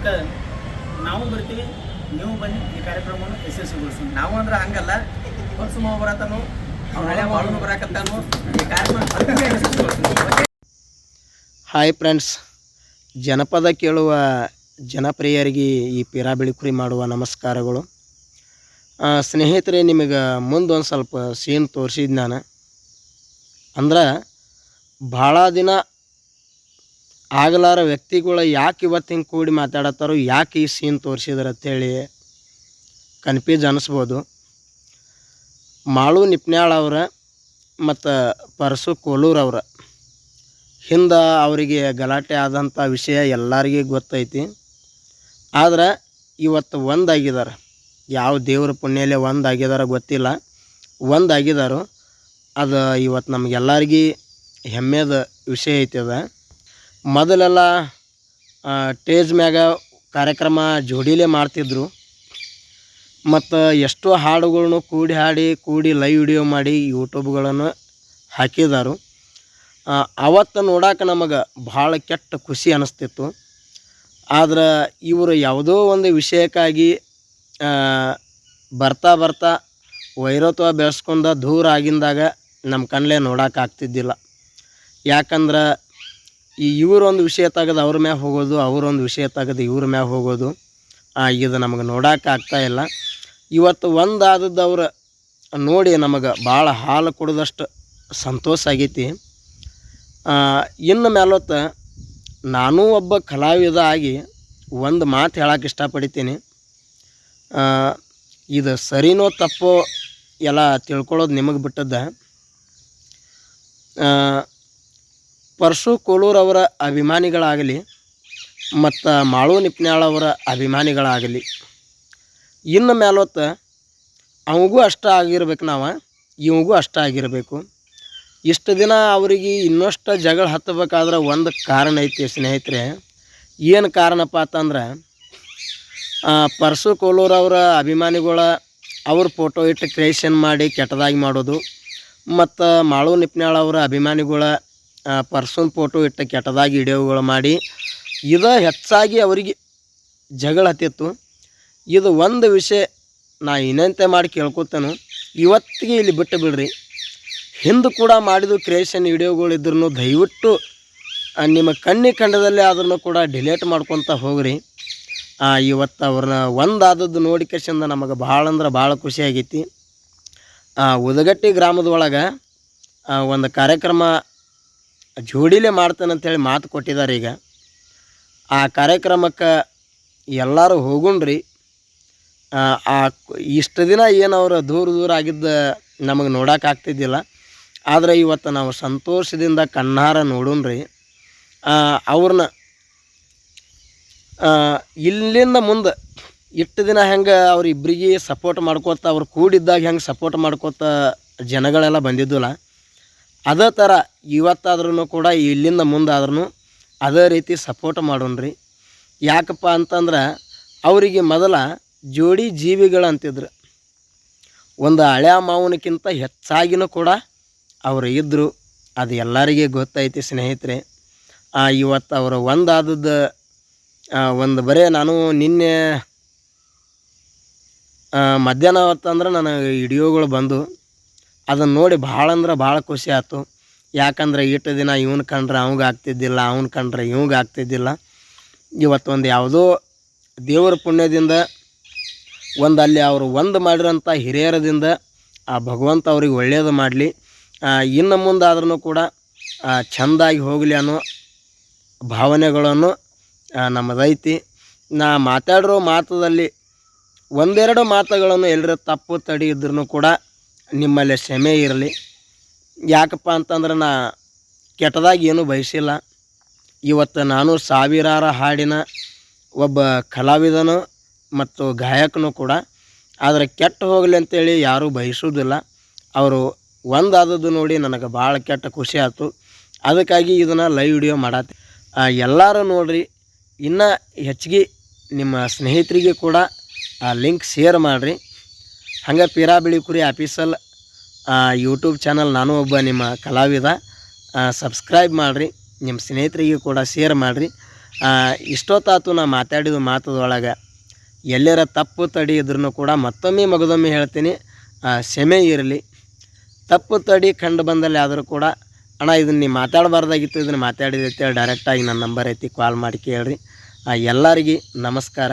ಅದಕ್ಕೆ ನಾವು ಬರ್ತೀವಿ, ನೀವು ಬನ್ನಿ ಈ ಕಾರ್ಯಕ್ರಮವನ್ನು ಯಶಸ್ವಿಗೊಳಿಸಿ. ನಾವು ಅಂದ್ರೆ ಹಂಗಲ್ಲ ಹೊಸ ಬರತಾನು ಬಾಳುನು ಬರಾಕತ್ತಾನು, ಈ ಕಾರ್ಯಕ್ರಮ ಹಾಯ್ ಫ್ರೆಂಡ್ಸ್ ಜನಪದ ಕೇಳುವ ಜನಪ್ರಿಯರಿಗೆ ಈ ಪಿರಾ ಬಿಳಿಕುರಿ ಮಾಡುವ ನಮಸ್ಕಾರಗಳು. ಸ್ನೇಹಿತರೆ, ನಿಮಗೆ ಮುಂದೊಂದು ಸ್ವಲ್ಪ ಸೀನ್ ತೋರಿಸಿದ್ ನಾನು. ಅಂದ್ರೆ, ಭಾಳ ದಿನ ಆಗಲಾರ ವ್ಯಕ್ತಿಗಳು ಯಾಕೆ ಇವತ್ತು ಕೂಡಿ ಮಾತಾಡತ್ತಾರೋ, ಯಾಕೆ ಈ ಸೀನ್ ತೋರಿಸಿದ್ರು ಅಂತೇಳಿ ಕನ್ಫ್ಯೂಸ್ ಅನಿಸ್ಬೋದು. ಮಾಳು ನಿಪ್ನ್ಯಾಳ್ ಅವರ ಮತ್ತು ಪರಸು ಕೋಲೂರ್ ಅವರ. ಹಿಂದೆ ಅವರಿಗೆ ಗಲಾಟೆ ಆದಂಥ ವಿಷಯ ಎಲ್ಲರಿಗೆ ಗೊತ್ತೈತಿ. ಆದ್ರೆ ಇವತ್ತು ಒಂದಾಗಿದ್ದಾರೆ ಯಾವ ದೇವ್ರ ಪುಣ್ಯಲೆ ಒಂದಾಗಿದಾರ ಗೊತ್ತಿಲ್ಲ. ಒಂದಾಗಿದ್ದಾರೋ ಅದು ಇವತ್ತು ನಮಗೆಲ್ಲರಿಗೂ ಹೆಮ್ಮೆದ ವಿಷಯ ಐತಿ ಅದ. ಮೊದಲೆಲ್ಲ ಟೇಜ್ ಮ್ಯಾಗ ಕಾರ್ಯಕ್ರಮ ಜೋಡಿಲೇ ಮಾಡ್ತಿದ್ದರು ಮತ್ತು ಎಷ್ಟೋ ಹಾಡುಗಳನ್ನು ಕೂಡಿ ಹಾಡಿ, ಕೂಡಿ ಲೈವ್ ವಿಡಿಯೋ ಮಾಡಿ ಯೂಟ್ಯೂಬ್ಗಳನ್ನು ಹಾಕಿದರು. ಅವತ್ತು ನೋಡಾಕ ನಮಗೆ ಭಾಳ ಕೆಟ್ಟ ಖುಷಿ ಅನ್ನಿಸ್ತಿತ್ತು ಆದ್ರೆ ಇವರು ಯಾವುದೋ ಒಂದು ವಿಷಯಕ್ಕಾಗಿ ಬರ್ತಾ ಬರ್ತಾ ವೈರತ್ವ ಬೆಳೆಸ್ಕೊಂಡ ದೂರ ಆಗಿಂದಾಗ ನಮ್ಮ ಕಣ್ಣೇ ನೋಡೋಕ್ಕಾಗ್ತಿದ್ದಿಲ್ಲ ಯಾಕಂದ್ರೆ ಈ ಇವ್ರೊಂದು ವಿಷಯ ತೆಗೆದು ಅವ್ರ ಮ್ಯಾಗ ಹೋಗೋದು, ಅವರೊಂದು ವಿಷಯ ತಗದು ಇವ್ರ ಮ್ಯಾಗ ಹೋಗೋದು ಇದು ನಮಗೆ ಆಗ್ತಾ ಇಲ್ಲ. ಇವತ್ತು ಒಂದು ಆದದ್ದವ್ರು ನೋಡಿ ನಮಗೆ ಭಾಳ ಹಾಲು ಕುಡಿದಷ್ಟು ಸಂತೋಷ ಆಗೈತಿ. ಇನ್ನು ಮೇಲೊತ್ತ ನಾನೂ ಒಬ್ಬ ಕಲಾವಿದ ಆಗಿ ಒಂದು ಮಾತು ಹೇಳಕ್ಕೆ ಇಷ್ಟಪಡ್ತೀನಿ. ಇದು ಸರಿನೋ ತಪ್ಪೋ ಎಲ್ಲ ತಿಳ್ಕೊಳ್ಳೋದು ನಿಮಗೆ ಬಿಟ್ಟದ್ದ. ಪರಶು ಕೋಲೂರವರ ಅಭಿಮಾನಿಗಳಾಗಲಿ ಮತ್ತು ಮಾಳು ನಿಪ್ನಾಳವರ ಅಭಿಮಾನಿಗಳಾಗಲಿ, ಇನ್ನು ಮೇಲೊತ್ತ ಅವಗೂ ಅಷ್ಟ ಆಗಿರ್ಬೇಕು ನಾವು, ಇವ್ಗೂ ಅಷ್ಟ ಆಗಿರಬೇಕು. ಇಷ್ಟು ದಿನ ಅವರಿಗೆ ಇನ್ನಷ್ಟು ಜಗಳ ಹತ್ತಬೇಕಾದ್ರೆ ಒಂದು ಕಾರಣ ಐತಿ ಸ್ನೇಹಿತರೆ. ಏನು ಕಾರಣಪ್ಪ ಅಂತಂದ್ರೆ ಪರಶು ಕೋಲೂರವರ ಅಭಿಮಾನಿಗಳ ಅವ್ರ ಫೋಟೋ ಇಟ್ಟು ಕ್ರಿಯೇಷನ್ ಮಾಡಿ ಕೆಟ್ಟದಾಗಿ ಮಾಡೋದು, ಮತ್ತು ಮಾಳು ನಿಪ್ನಾಳವರ ಅವರ ಅಭಿಮಾನಿಗಳ ಪರ್ಸನ್ ಫೋಟೋ ಇಟ್ಟು ಕೆಟ್ಟದಾಗಿ ವಿಡಿಯೋಗಳು ಮಾಡಿ, ಇದು ಹೆಚ್ಚಾಗಿ ಅವರಿಗೆ ಜಗಳ ಹತ್ತಿತ್ತು. ಇದು ಒಂದು ವಿಷಯ ನಾ ಇನ್ನಂತೆ ಮಾಡಿ ಕೇಳ್ಕೊತೇನೆ. ಇವತ್ತಿಗೆ ಇಲ್ಲಿ ಬಿಟ್ಟು ಬಿಡ್ರಿ. ಹಿಂದೆ ಕೂಡ ಮಾಡಿದ ಕ್ರಿಯೇಷನ್ ವಿಡಿಯೋಗಳಿದ್ರು ದಯವಿಟ್ಟು ನಿಮ್ಮ ಕಣ್ಣಿ ಕಂಡದಲ್ಲೇ ಅದನ್ನು ಕೂಡ ಡಿಲೇಟ್ ಮಾಡ್ಕೊತ ಹೋಗ್ರಿ. ಇವತ್ತು ಅವ್ರನ್ನ ಒಂದಾದದ್ದು ನೋಡಿಕೆಸಿಂದ ನಮಗೆ ಭಾಳ ಅಂದ್ರೆ ಭಾಳ ಖುಷಿ ಆಗೈತಿ. ಉದಗಟ್ಟಿ ಗ್ರಾಮದ ಒಳಗೆ ಒಂದು ಕಾರ್ಯಕ್ರಮ ಜೋಡಿಲೇ ಮಾಡ್ತಾನಂತೇಳಿ ಮಾತು ಕೊಟ್ಟಿದ್ದಾರೆ ಈಗ. ಆ ಕಾರ್ಯಕ್ರಮಕ್ಕೆ ಎಲ್ಲರೂ ಹೋಗುಣ್ರಿ. ಆ, ಇಷ್ಟು ದಿನ ಏನು ಅವರು ದೂರ ದೂರ ಆಗಿದ್ದ ನಮಗೆ ನೋಡೋಕ್ಕಾಗ್ತಿದ್ದಿಲ್ಲ ಆದರೆ ಇವತ್ತು ನಾವು ಸಂತೋಷದಿಂದ ಕಣ್ಣಾರ ನೋಡುಣ್ರಿ. ಅವ್ರನ್ನ ಇಲ್ಲಿಂದ ಮುಂದೆ ಇಷ್ಟು ದಿನ ಹೆಂಗೆ ಅವ್ರಿಬ್ರಿಗೆ ಸಪೋರ್ಟ್ ಮಾಡ್ಕೋತ ಅವ್ರು ಕೂಡಿದ್ದಾಗ ಹೆಂಗೆ ಸಪೋರ್ಟ್ ಮಾಡ್ಕೋತ ಜನಗಳೆಲ್ಲ ಬಂದಿದ್ದಿಲ್ಲ. ಅದೇ ಥರ ಇವತ್ತಾದ್ರೂ ಕೂಡ, ಇಲ್ಲಿಂದ ಮುಂದಾದ್ರೂ ಅದೇ ರೀತಿ ಸಪೋರ್ಟ್ ಮಾಡೋಣ್ರಿ. ಯಾಕಪ್ಪ ಅಂತಂದ್ರೆ, ಅವರಿಗೆ ಮೊದಲ ಜೋಡಿ ಜೀವಿಗಳು ಅಂತಿದ್ರು ಒಂದು ಹಳೆಯ ಮಾವನಕ್ಕಿಂತ ಹೆಚ್ಚಾಗಿನೂ ಕೂಡ ಅವರು ಇದ್ದರು ಅದು ಎಲ್ಲರಿಗೆ ಗೊತ್ತೈತಿ ಸ್ನೇಹಿತರೆ. ಇವತ್ತು ಅವರು ಒಂದಾದದ್ದು ಒಂದು ಬರೇ ನಾನು ನಿನ್ನೆ ಮಧ್ಯಾಹ್ನ ಹೊತ್ತಂದ್ರೆ ನನಗೆ ವಿಡಿಯೋಗಳು ಬಂದು ಅದನ್ನು ನೋಡಿ ಭಾಳ ಅಂದ್ರೆ ಭಾಳ ಖುಷಿ ಆಯ್ತು ಯಾಕಂದ್ರೆ ಇಷ್ಟು ದಿನ ಇವನು ಕಂಡ್ರೆ ಅವಂಗೆ ಆಗ್ತಿದ್ದಿಲ್ಲ, ಅವ್ನು ಕಂಡ್ರೆ ಇವಂಗೆ ಆಗ್ತಿದ್ದಿಲ್ಲ. ಇವತ್ತೊಂದು ಯಾವುದೋ ದೇವರ ಪುಣ್ಯದಿಂದ ಒಂದು ಅಲ್ಲಿ ಅವರು ಒಂದು ಮಾಡಿರೋಂಥ ಹಿರಿಯರದಿಂದ ಆ ಭಗವಂತ ಅವ್ರಿಗೆ ಒಳ್ಳೆಯದು ಮಾಡಲಿ. ಇನ್ನು ಮುಂದಾದ್ರೂ ಕೂಡ ಚೆಂದಾಗಿ ಹೋಗಲಿ ಅನ್ನೋ ಭಾವನೆಗಳನ್ನು ನಮ್ಮದೈತಿ ನಾ ಮಾತಾಡಿರೋ ಮಾತದಲ್ಲಿ ಒಂದೆರಡು ಮಾತುಗಳನ್ನು ಎಲ್ಲರ ತಪ್ಪು ತಡಿ ಇದ್ರೂ ಕೂಡ ನಿಮ್ಮಲ್ಲಿ ಕ್ಷಮೆ ಇರಲಿ. ಯಾಕಪ್ಪ ಅಂತಂದ್ರೆ ನಾ ಕೆಟ್ಟದಾಗಿ ಏನೂ ಬಯಸಿಲ್ಲ. ಇವತ್ತು ನಾನು ಸಾವಿರಾರು ಹಾಡಿನ ಒಬ್ಬ ಕಲಾವಿದನು ಮತ್ತು ಗಾಯಕನು ಕೂಡ. ಆದರೆ ಕೆಟ್ಟು ಹೋಗಲಿ ಅಂತೇಳಿ ಯಾರೂ ಬಯಸೋದಿಲ್ಲ ಅವರು ಒಂದಾದದ್ದು ನೋಡಿ ನನಗೆ ಭಾಳ ಕೆಟ್ಟ ಖುಷಿ ಆಯಿತು. ಅದಕ್ಕಾಗಿ ಇದನ್ನು ಲೈವ್ ವಿಡಿಯೋ ಮಾಡತ್ತೆ. ಎಲ್ಲರೂ ನೋಡಿರಿ. ಇನ್ನೂ ಹೆಚ್ಚಿಗೆ ನಿಮ್ಮ ಸ್ನೇಹಿತರಿಗೆ ಕೂಡ ಆ ಲಿಂಕ್ ಶೇರ್ ಮಾಡಿರಿ. ಹಂಗೆ ಪೀರಾ ಬಿಳಿ ಕುರಿ ಆಫೀಸಲ್ ಯೂಟ್ಯೂಬ್ ಚಾನಲ್ ನಾನು ಒಬ್ಬ ನಿಮ್ಮ ಕಲಾವಿದ. ಸಬ್ಸ್ಕ್ರೈಬ್ ಮಾಡಿರಿ, ನಿಮ್ಮ ಸ್ನೇಹಿತರಿಗೆ ಕೂಡ ಶೇರ್ ಮಾಡಿರಿ. ಇಷ್ಟೊತ್ತಾತು ನಾ ಮಾತಾಡಿದ ಮಾತದೊಳಗೆ ಎಲ್ಲರ ತಪ್ಪು ತಡಿ ಇದ್ರೂ ಕೂಡ ಮತ್ತೊಮ್ಮೆ ಮಗದೊಮ್ಮೆ ಹೇಳ್ತೀನಿ. ಕ್ಷಮೆ ಇರಲಿ. ತಪ್ಪು ತಡಿ ಕಂಡು ಬಂದಲ್ಲಿ ಆದರೂ ಕೂಡ, ಅಣ್ಣ, ಇದನ್ನು ನೀವು ಮಾತಾಡಬಾರ್ದಾಗಿತ್ತು, ಇದನ್ನು ಮಾತಾಡಿದೆ ಅಂತೇಳಿ ಡೈರೆಕ್ಟಾಗಿ ನನ್ನ ನಂಬರ್ ಐತಿ ಕಾಲ್ ಮಾಡಿ ಕೇಳ್ರಿ. ಎಲ್ಲರಿಗೆ ನಮಸ್ಕಾರ.